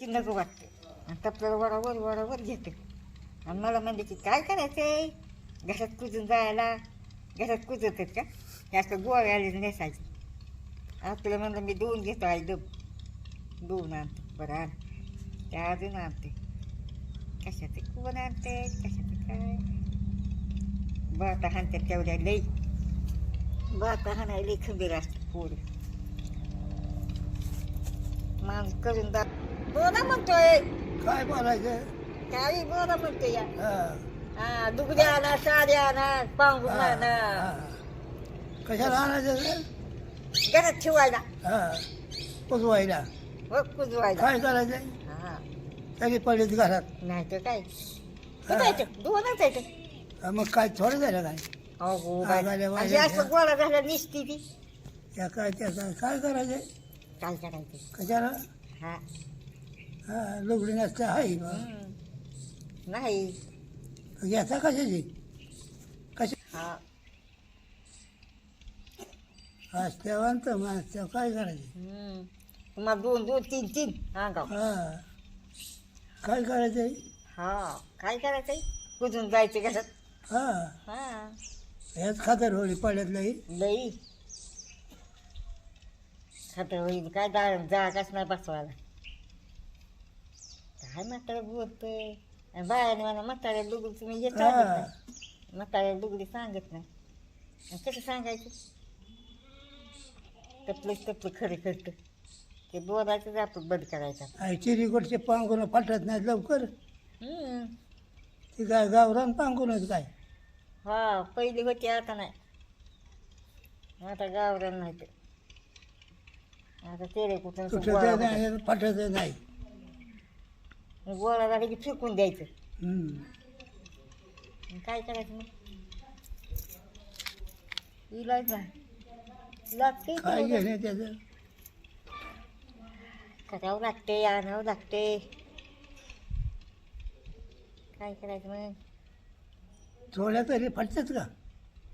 ती वाटते. आणि तपल्याला वडावर वडावर घेते. आणि मला म्हणले की काय करायचंय? घरात कुजून जायला? घरात कुजत आहेत का? हे असं गोळ्या आले नेसायचं आपलं म्हणलं मी दोन घेतो आई डब दोन आणतो. बरं आण. त्या अजून आणते. कशात कोण आणते? कशात काय? बाता हाणते तेवढ्या लई. बाता हाणाय लई खंबीर असते पोरं. माणूस करून दा बोला म्हणतोय काय बोलायचं? काही बोला म्हणतोय या. हा, हा दुगड्या आणा साड्या आणा पांघरून हा, आणा. हा. कशाला आणायचं? घरात ठेवायला. हा. पुजवायला व कुजवायला. काय करायचं? हा. सगळी पडलीत घरात. नाही तर काय? हा. कुठं दोनच येतं हा, मग काय थोडं झालं काय? अहो हा, बाई. आणि असं गोळा झाला निसती ती. काय करायचं? काय करायचं? कशाला? हा हा. लुगडी नसते आहे बा. नाही. याचा कशाची? कशा हा. असल्यावर तर मग काय करायचं. तुम्हाला दोन दोन तीन तीन. हा काय करायचं हा काय करायचंय? कुजून जायचं घरात. हा. हा. ह्याच खातर होळी पडल्यातलंही लई. खातं होईल काय जा जागाच नाही बसवायला. काय म्हातारा बोलतोय बायाने मला म्हाताऱ्या लुगडी तुम्ही नाही म्हाताऱ्या लुगडी सांगत नाही आणि कसं सांगायचं? तपलेच तपलं खरं करतं ते बोलायचं जातो बंद करायचा. आणि चिरीकडचे पांगुनं फाटत नाहीत लवकर. हम्म. ती काय गावरान पांगुनच काय? हा पहिली होती आता नाही. आता गावरान नाही ते आता तेरे कुठून कुठं ते. नाही फाटत नाही. गोळा झाला की फेकून द्यायचं. हम्म. मग काय करायचं मग? इलाज नाही. लागते काय घेणे त्याचं? करावं लागते आणावं लागते. काय करायचं मग? थोड्या तरी फाटतात का?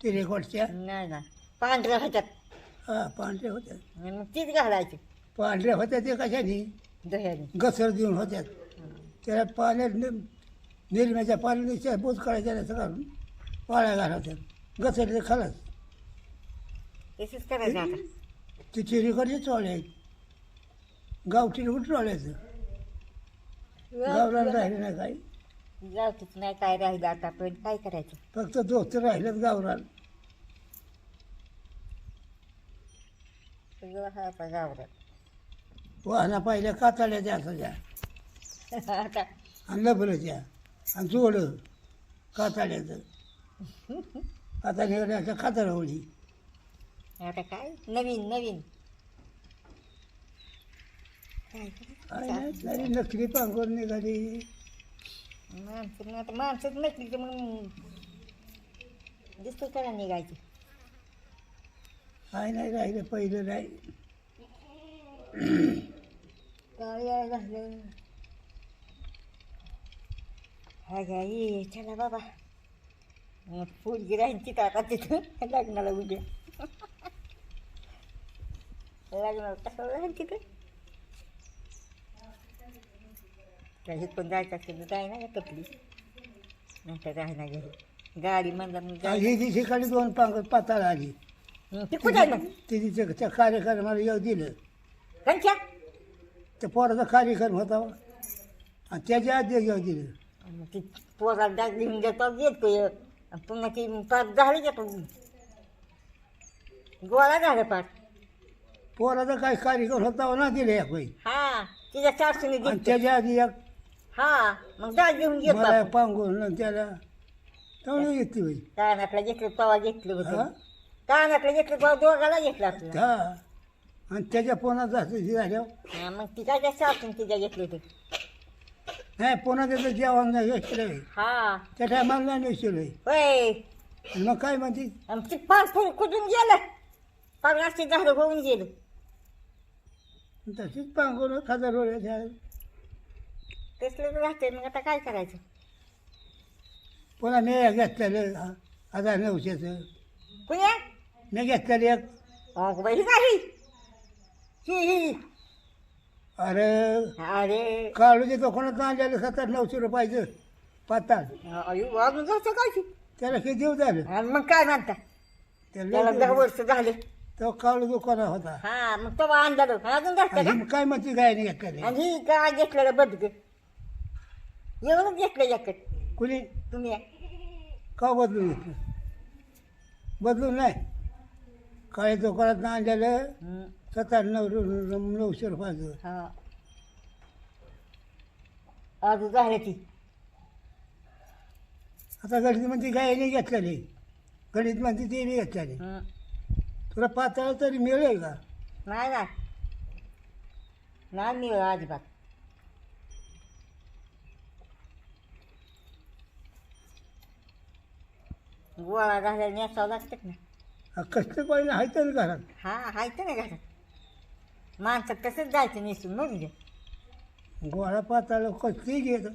ते रेकॉर्डच्या? नाही ना पांढऱ्या ह्याच्यात हा पांढऱ्या होत्या. मग तीच घालायची. पांढऱ्या होत्या ते कशाने? दह्याने. घसर देऊन होत्यात. त्याला पाण्यात नि- निरम्याच्या पाण्याने बोध काढायच्या असं काढून पाळ्या घालायच्या घसरले खालाच तसंच करायचं आता. ते चिरीकडचे चोळे आहेत गावठी चोळ्याचं गावरान राहिले नाही काही. जाऊतीच नाही काय राहिलं आता? पण काय करायचं? फक्त दोस्त राहिलेत गावरान. सगळं हा आता गावरात वाहना पाहिल्या कातड्या त्या. असायच्या आता. आणि लबरच्या आणि जोडं कातड्याचं. आता निघण्याच्या खातर होळी. आता काय? नवीन नवीन. काय काय नाही तरी नकली पांघर निघाली. माणसं आता माणसंच नसली तर मग दिसतं करा निघायची. काय नाही राहिलं पहिलं नाही. काय आहे झालं हा गाई चला बाबा मग पोरगी राहील तिथं लग्नाला उद्या लग्नाला कसं राहील तिथं काही पण जायचं असेल तर जाय ना का तपली नंतर राहणार घरी गाडी म्हणलं मग गाडी ही दोन पांघर पाताळ आली ते कुठं आहे मग ते तिथे त्या कार्यक्रमाला येऊ दिलं कंच्या त्या पोराचा कार्यक्रम होता आणि त्याच्या आधी येऊ दिलं ती पोराला डाग घेऊन देतो येतो एक पुन्हा ती पाच झाली का तू गोळा झाला पाच पोराचा काय कार्यक्रम होता ना दिले एक वेळी हा तिच्या सासूने आणि दिली त्याच्या आधी एक हा मग डाग येतो मला आपण. पांघरून आणि त्याला तेवढं येते बाई. कानातला घेतलं पवा घेतलं हा? होतं कानातलं घेतलं पवा दोघाला घेतलं आपलं. हा. आणि त्याच्या पोनाचं झाल्यावर हा मग ती काय त्या सासून तिच्या घेतलं होतं. नाही पुन्हा त्याचं जेवण नाही घेतलं हा. त्या टायमाला नाही नेशील होय. मग काय म्हणते? ती पाच फूल कुठून गेलं. पन्नासची झाडं होऊन गेलं. तशीच पांघरून खातर रोळ्या तसलं राहते मग आता काय करायचं? पुन्हा मी घेतलेलं हजार नऊशेचं. कुण्या? मी घेतलेलं एक. अगं बाई ही ही ही ही. अरे अरे. काळूच्या दुकानात आणलेलं सत्तर नऊशे रुपयाचं पाताळ. अयो अजून जायचं काय की? त्याला किती दिवस झालं. आणि मग काय म्हणता? त्याला त्याला लय दहा वर्ष झाले. तो काळू दुकान होता. हा मग तेव्हा आणलं अजून जास्त आणि काय म्हणते काय नाही घेतलं आणि ही काय घेतलेलं बदक येऊनच घेतलं याकडे कुणी? तुम्ही. का बदलून घेतलं? बदलून नाही. काळ्या दुकानात आणलेलं हम्म. नऊ नऊशे रुपयाचं हा. अजून झालं ती. आता गणित म्हणते काय नाही घेतलेली. गणित म्हणते ते बी घेतलेली. तुला पाताळ तरी मिळेल का? नाही ना नाही मिळलं अजिबात. गोळा घालायला नेसावं लागतात ना. हा कष्ट पाहिजे आहे तर घरात. हा हायचं ना घरात. माणसं तसंच जायचं नेसून मग घे. गोळा पाताळ कसली घेत?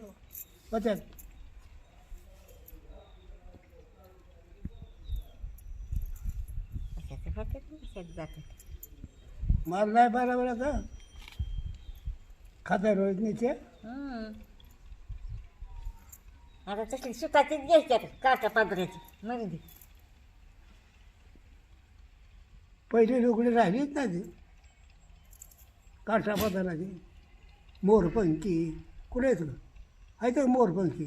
कशाचं जातात माल नाही बरोबर आता खाता रोज हम्म. आता तसली सुताचीच घ्यायची आता काटा पांढऱ्याची मग घे. पहिली लुगडी राहिलीच ना ती. काठा पदाराची मोरपंखी. कुठे येतं आहे तर मोरपंखी.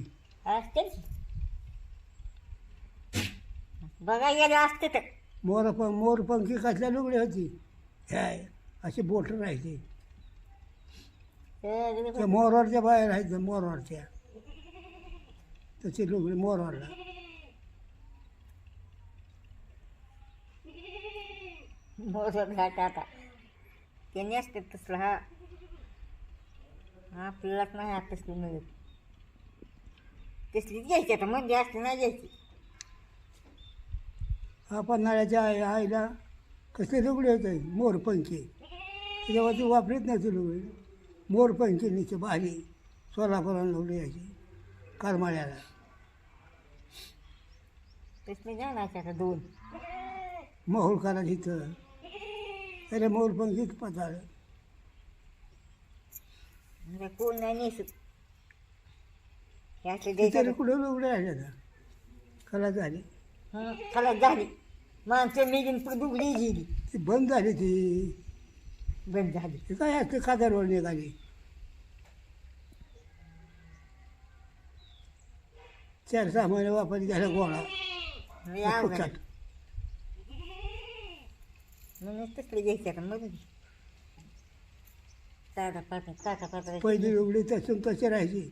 बघा गेले असते तर. मोरप मोरपंखी कसल्या लुगडी होती? काय अशी बोट राहायची. सगळे त्या मोरवरच्या बाहेर राहायचं मोरवरच्या. तशी लुगडी मोरवरला. मोर घाट आता त्यांनी असते तसलं हा. हा आपल्यालाच नाही आता तसली मिळत तसलीच घ्यायची आता म्हणजे असली नाही घ्यायची. आपण नाळ्याच्या आई आईला कसले लुगडी होते? मोरपंखी ती वापरीत नाही ती लुगडी मोरपंखी नीचे भारी सोलापुरात लुगडी यायची करमाळ्याला. तसली जाणायची आता दोन. मोहोळकाला तिथं अरे मोरपंखीच पताळ म्हणजे कोण नाही नेसत. हे असले तिथे द्यायचं कुठं लुगडे राहिले ना कला झाली. खलास झाली. माणसं मेलीन पण दुगडी गेली. ती बंद झाली ती. बंद झाली. ती काय असते? कादरवर निघाली. चार सहा महिने झाला गोळा. अवघड आहे. फुकट. म्हणून तसली घ्यायची आता मग साधा पाता काटा पाता पहिली लुगडी तसून तशी राहायची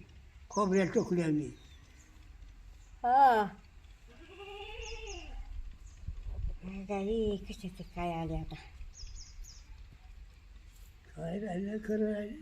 खोबऱ्या टोकल्याने हा गाई कशाचं काय आले आता काय राहिलं खरं राहिलं